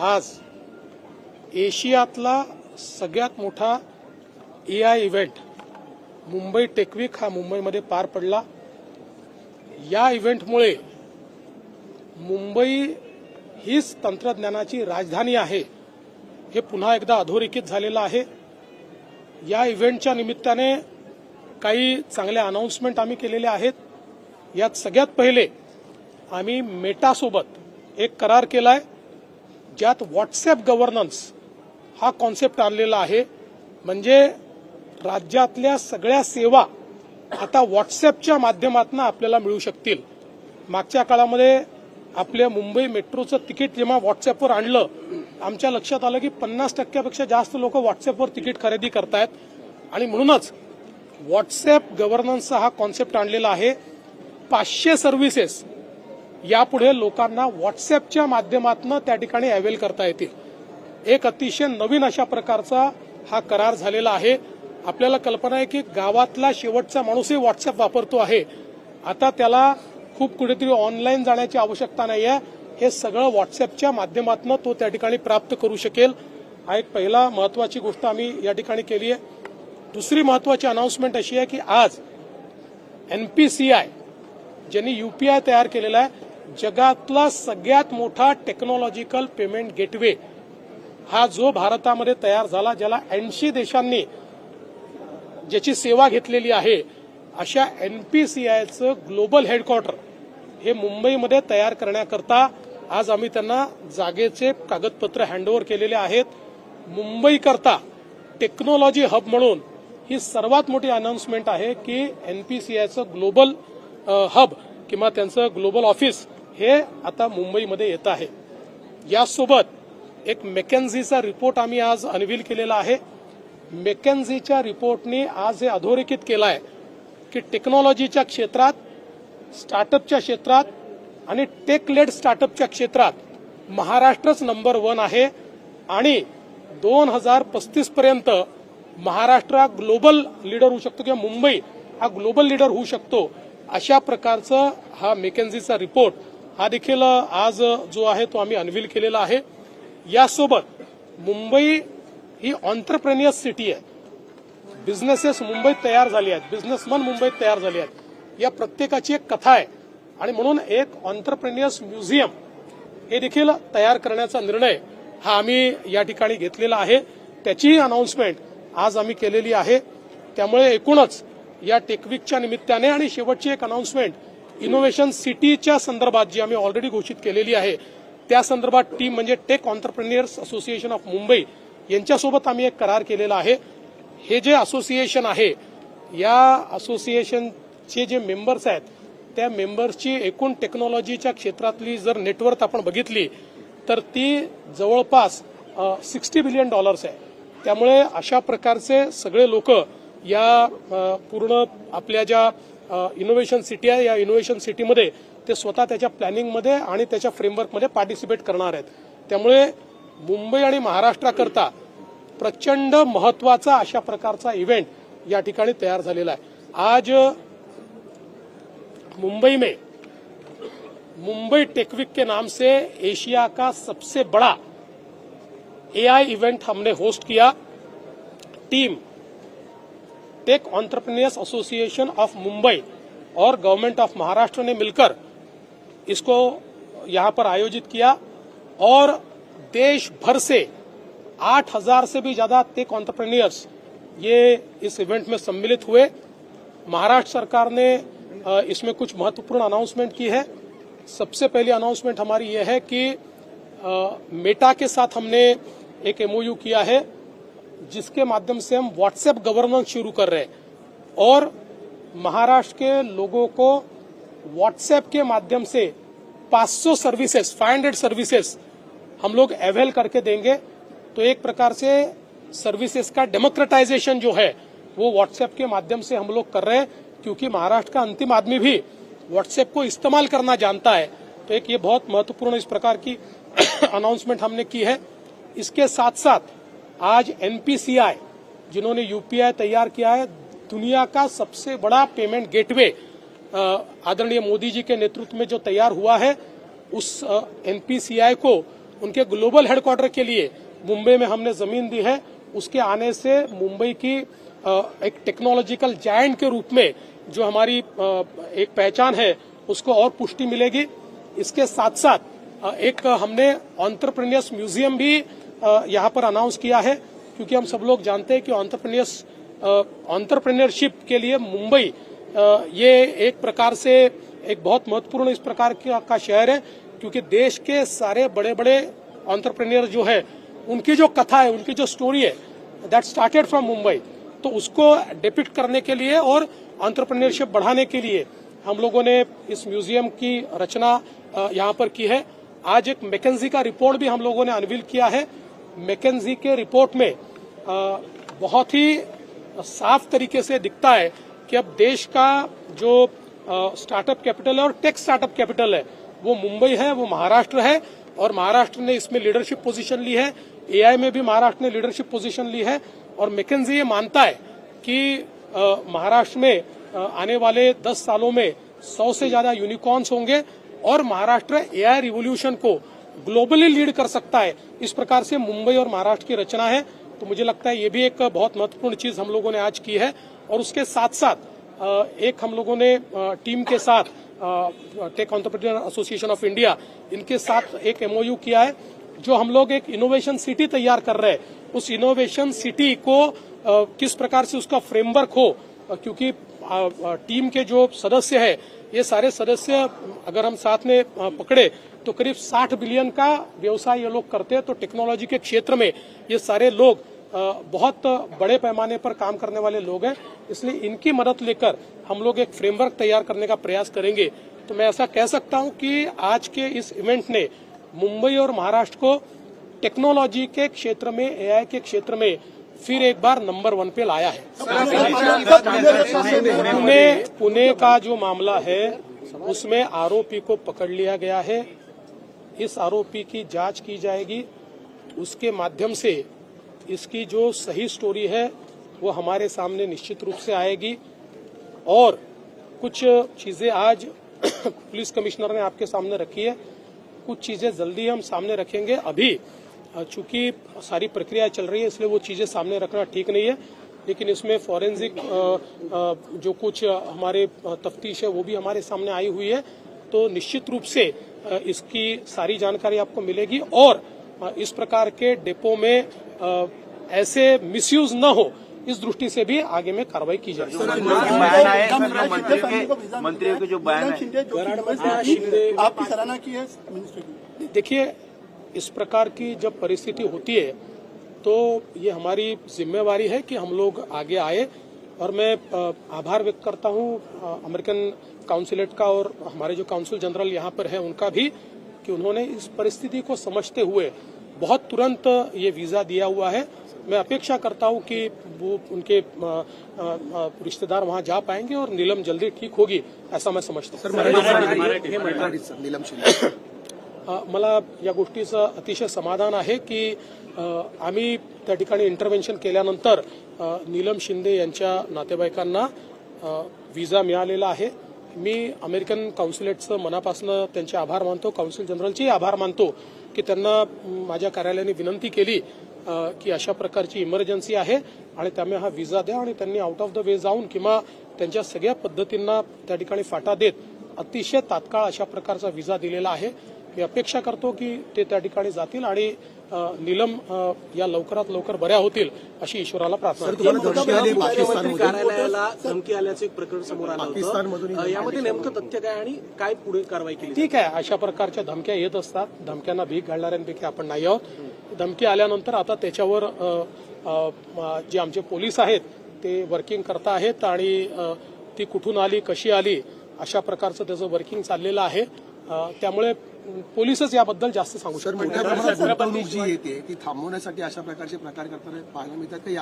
आज एशियातला सगळ्यात मोठा A I event Mumbai Tech Week हा मुंबईमध्ये पार पडला. या इव्हेंटमुळे मुंबई हीच तंत्रज्ञानाची राजधानी आहे. हे पुन्हा एकदा अधोरेखित झालेलं आहे. या इव्हेंटच्या निमित्ताने काही चांगल्या अनाऊन्समेंट आम्ही केलेल्या आहेत. यात सगळ्यात पहिले आम्ही मेटासोबत एक करार केलाय. ज्यात व्हॉट्सॲप गव्हर्नन्स हा कॉन्सेप्ट आणलेला आहे. म्हणजे राज्यातल्या सगळ्या सेवा आता व्हॉट्सॲपच्या माध्यमातून आपल्याला मिळू शकतील. मागच्या काळामध्ये आपल्या मुंबई मेट्रोचं तिकीट जेव्हा व्हॉट्सॲपवर आणलं आमच्या लक्षात आलं की पन्नास टक्क्यापेक्षा जास्त लोक व्हॉट्सॲपवर तिकीट खरेदी करतायत. आणि म्हणूनच व्हॉट्सॲप गव्हर्नन्सचा हा कॉन्सेप्ट आणलेला आहे. पाचशे सर्व्हिसेस यापुढे लोकांना व्हॉट्सॲपच्या माध्यमातून त्या ठिकाणी अवेल करता येतील. एक अतिशय नवीन अशा प्रकारचा हा करार झालेला आहे. आपल्याला कल्पना आहे की गावातला शेवटचा माणूसही व्हॉट्सअप वापरतो आहे. आता त्याला खूप कुठेतरी ऑनलाईन जाण्याची आवश्यकता नाही आहे हे सगळं व्हॉट्सअपच्या माध्यमातून तो त्या ठिकाणी प्राप्त करू शकेल. हा एक पहिला महत्वाची गोष्ट आम्ही या ठिकाणी केली आहे. दुसरी महत्वाची अनाऊन्समेंट अशी आहे की आज एनपीसीआय ज्यांनी युपीआय तयार केलेला आहे जगातला सगळ्यात मोठा टेक्नॉलॉजिकल पेमेंट गेटवे हा जो भारतामध्ये तयार झाला ज्याला ऐंशी देशांनी ज्याची सेवा घेतलेली आहे अशा एनपीसीआयचं ग्लोबल हेडक्वार्टर हे मुंबईमध्ये तयार करण्याकरता आज आम्ही त्यांना जागेचे कागदपत्र हँडओव्हर केलेले आहेत. मुंबईकरता टेक्नॉलॉजी हब म्हणून ही सर्वात मोठी अनाऊन्समेंट आहे की एनपीसीआयचं ग्लोबल हब किंवा त्यांचं ग्लोबल ऑफिस हे आता मुंबईमध्ये येत आहे. यासोबत एक मेकॅन्झीचा रिपोर्ट आम्ही आज अनवील केलेला आहे. मेकॅन्झीच्या रिपोर्टने आज हे अधोरेखित केलं आहे की टेक्नॉलॉजीच्या क्षेत्रात स्टार्टअपच्या क्षेत्रात आणि टेक लेड स्टार्टअपच्या क्षेत्रात महाराष्ट्रच नंबर वन आहे आणि दोन हजार पस्तीस पर्यंत महाराष्ट्र हा ग्लोबल लीडर होऊ शकतो किंवा मुंबई हा ग्लोबल लीडर होऊ शकतो अशा प्रकारचं हा मेकॅन्झीचा रिपोर्ट हा देखील आज जो आहे तो आम्ही अनवील केलेला आहे. यासोबत मुंबई ही ऑन्टरप्रेनियर सिटी आहे. बिझनेसेस मुंबईत तयार झाली आहेत. बिझनेसमन मुंबईत तयार झाले आहेत. या प्रत्येकाची एक कथा आहे. आणि म्हणून एक ऑन्टरप्रेन्युअर्स म्युझियम हे देखील तयार करण्याचा निर्णय हा आम्ही या ठिकाणी घेतलेला आहे. त्याचीही अनाऊन्समेंट आज आम्ही केलेली आहे. त्यामुळे एकूणच या टेकविकच्या निमित्ताने आणि शेवटची एक अनाऊन्समेंट इनोव्हेशन सिटीच्या संदर्भात जी आम्ही ऑलरेडी घोषित केलेली आहे त्या संदर्भात टीम म्हणजे tech entrepreneurs association of Mumbai यांच्यासोबत आम्ही एक करार केलेला आहे. हे जे असोसिएशन आहे या असोसिएशनचे जे मेंबर्स आहेत त्या मेंबर्सची एकूण टेक्नॉलॉजीच्या क्षेत्रातली जर नेटवर्क आपण बघितली तर ती जवळपास सिक्स्टी बिलियन डॉलर्स आहे. त्यामुळे अशा प्रकारचे सगळे लोक या पूर्ण आपल्या ज्या इनोव्हेशन सिटी आहे. या इनोव्हेशन सिटीमध्ये ते स्वतः त्याच्या प्लॅनिंगमध्ये आणि त्याच्या फ्रेमवर्कमध्ये पार्टिसिपेट करणार आहेत. त्यामुळे मुंबई आणि महाराष्ट्राकरता प्रचंड महत्त्वाचा अशा प्रकारचा इव्हेंट या ठिकाणी तयार झालेला आहे. आज मुंबई में मुंबई टेकविक के नाम से एशिया का सबसे बड़ा एआई इवेंट हमने host KIA. Team tech entrepreneurs association of Mumbai और गवर्नमेंट ऑफ़ महाराष्ट्र ने मिलकर इसको यहाँ पर आयोजित किया और देश भर से आठ हज़ार से भी ज़्यादा टेक ऑन्टरप्रेन्योर्स ये इस इवेंट में सम्मिलित हुए। महाराष्ट्र सरकार ने इसमें कुछ महत्वपूर्ण अनाउंसमेंट की है। सबसे पहली अनाउंसमेंट हमारी यह है कि मेटा के साथ हमने एक एमओयू किया है। जिसके माध्यम से हम व्हाट्सएप गवर्नेंस शुरू कर रहे हैं। और महाराष्ट्र के लोगों को व्हाट्सएप के माध्यम से 500 सर्विसेज़ 500 सर्विसेज़ हम लोग अवेल करके देंगे। तो एक प्रकार से सर्विसेज़ का डेमोक्रेटाइजेशन जो है, वो व्हाट्सएप के माध्यम से हम लोग कर रहे हैं। क्योंकि महाराष्ट्र का अंतिम आदमी भी व्हाट्सएप को इस्तेमाल करना जानता है। तो एक ये बहुत महत्वपूर्ण इस प्रकार की अनाउंसमेंट हमने की है। इसके साथ साथ आज एनपीसीआई, जिन्होंने यूपीआई तैयार किया है, दुनिया का सबसे बड़ा पेमेंट गेटवे आदरणीय मोदी जी के नेतृत्व में जो तैयार हुआ है, उस एनपीसीआई को, उनके ग्लोबल हेडक्वार्टर के लिए, मुंबई में हमने ज़मीन दी है, उसके आने से मुंबई की एक टेक्नोलॉजिकल जायंट के रूप में जो हमारी एक पहचान है, उसको और पुष्टि मिलेगी। इसके साथ साथ एक हमने ऑन्टरप्रेन्यर्स म्यूज़ियम भी यहाँ पर अनाउंस किया है क्योंकि हम सब लोग जानते हैं कि ऑन्टरप्रेन्यर्स ऑन्टरप्रेन्योरशिप के लिए मुंबई ये एक प्रकार से एक बहुत महत्वपूर्ण इस प्रकार का, शहर है क्योंकि देश के सारे बड़े बड़े ऑन्टरप्रेन्योर जो है उनकी जो कथा है उनकी जो स्टोरी है दैट स्टार्टेड फ्रॉम मुंबई। तो उसको डिपिक्ट करने के लिए और ऑन्टरप्रेन्योरशिप बढ़ाने के लिए हम लोगों ने इस म्यूज़ियम की रचना यहाँ पर की है। आज एक मैकेंजी का रिपोर्ट भी हम लोगों ने अनवील किया है मैकेंजी के रिपोर्ट में अ, बहुत ही साफ़ तरीके से दिखता है कि अब देश का जो स्टार्टअप कैपिटल है और टेक स्टार्टअप कैपिटल है वो मुंबई है वो महाराष्ट्र है और महाराष्ट्र ने इसमें लीडरशिप पोजीशन ली है एआई में भी महाराष्ट्र ने लीडरशिप पोजीशन ली है और मैकेंजी ये मानता है कि महाराष्ट्र में अ, आने वाले 10 सालों में 100 से ज़्यादा यूनिकॉर्न्स होंगे और महाराष्ट्र एआई रिवोल्यूशन को ग्लोबली लीड कर सकता है। इस प्रकार से मुंबई और महाराष्ट्र की रचना है। तो मुझे लगता है ये भी एक बहुत महत्वपूर्ण चीज़ हम लोगों ने आज की है। और उसके साथ साथ एक हम लोगों ने टीम के साथ tech entrepreneur association of India इनके साथ एक एमओयू किया है जो हम लोग एक इनोवेशन सिटी तैयार कर रहे हैं। उस इनोवेशन सिटी को अ, किस प्रकार से उसका फ्रेमवर्क हो क्योंकि टीम के जो सदस्य है ये सारे सदस्य अगर हम साथ में पकड़े तो करीब 60 बिलियन का व्यवसाय ये लोग करते हैं। तो टेक्नोलॉजी के क्षेत्र में ये सारे लोग बहुत बड़े पैमाने पर काम करने वाले लोग हैं। इसलिए इनकी मदद लेकर हम लोग एक फ्रेमवर्क तैयार करने का प्रयास करेंगे। तो मैं ऐसा कह सकता हूँ कि आज के इस इवेंट ने मुंबई और महाराष्ट्र को टेक्नोलॉजी के क्षेत्र में एआई के क्षेत्र में फिर एक बार नंबर वन पे लाया है। पुणे पुणे का जो मामला है, उसमें आरोपी को पकड़ लिया गया है। इस आरोपी की जाँच की जाएगी। उसके माध्यम से इसकी जो सही स्टोरी है, वो हमारे सामने निश्चित रूप से आएगी। और कुछ चीज़ें आज पुलिस कमिश्नर ने आपके सामने रखी है। कुछ चीज़ें जल्दी हम सामने रखेंगे। अभी, चूँकि सारी प्रक्रिया चल रही है, इसलिए वो चीज़ें सामने रखना ठीक नहीं है। लेकिन इसमें फॉरेंसिक जो कुछ हमारे तफ्तीश है, वो भी हमारे सामने आई हुई है। तो निश्चित रूप से इसकी सारी जानकारी आपको मिलेगी और इस प्रकार के डिपो में ऐसे मिसयूज न हो इस दृष्टि से भी आगे में कार्रवाई की जाएगी बयान आए सर, जो मंत्रियों के जो बयान है। आपकी सराहना की है? मिनिस्टर देखिए इस प्रकार की जब परिस्थिति होती है तो ये हमारी जिम्मेवारी है कि हम लोग आगे आए और मैं आभार व्यक्त करता हूँ अमेरिकन काउंसिलेट का और हमारे जो काउंसिल जनरल यहाँ पर है उनका भी कि उन्होंने इस परिस्थिति को समझते हुए बहुत तुरंत ये वीज़ा दिया हुआ है। मैं अपेक्षा करता हूँ कि वो उनके रिश्तेदार वहाँ जा पाएँगे और नीलम जल्दी ठीक होगी ऐसा मैं समझता हूँ। मला या गोष्टीचं अतिशय समाधान आहे की आम्ही त्या ठिकाणी इंटरव्हेन्शन केल्यानंतर नीलम शिंदे यांच्या नातेवाईकांना विजा व्हिसा मिळालेला आहे. मी अमेरिकन काउन्सिलेटचं मनापासून त्यांचे आभार मानतो. काउन्सिल जनरलचे आभार मानतो की त्यांना माझ्या कार्यालयाने विनंती केली की अशा प्रकारची इमर्जन्सी आहे आणि त्यामुळे हा व्हिसा द्या आणि त्यांनी आउट ऑफ द वे जाऊन किंवा त्यांच्या सगळ्या पद्धतींना त्या ठिकाणी फाटा देत अतिशय तात्काळ अशा प्रकारचा व्हिसा दिलेला आहे. मी अपेक्षा करतो की ते त्या ठिकाणी जातील आणि नीलम या लवकरात लवकर बऱ्या होतील अशी ईश्वराला प्रार्थना कार्यालयाला धमकी आल्याचं एक प्रकरण समोर आलं यामध्ये नेमकं तथ्य काय आणि काय पुढे कारवाई केली ठीक आहे अशा प्रकारच्या धमक्या येत असतात. धमक्यांना भीक घालणाऱ्यांपैकी आपण नाही आहोत. धमकी आल्यानंतर आता त्याच्यावर जे आमचे पोलीस आहेत ते वर्किंग करता आहेत आणि ती कुठून आली कशी आली अशा प्रकारचं त्याचं वर्किंग चाललेलं आहे. त्यामुळे पोलीसच याबद्दल जास्त सांगू सर शकतात मोठ्या प्रमाणात गुंतवणूक जी येते ती थांबवण्यासाठी अशा प्रकारचे प्रकार करताना पाहायला मिळतात का?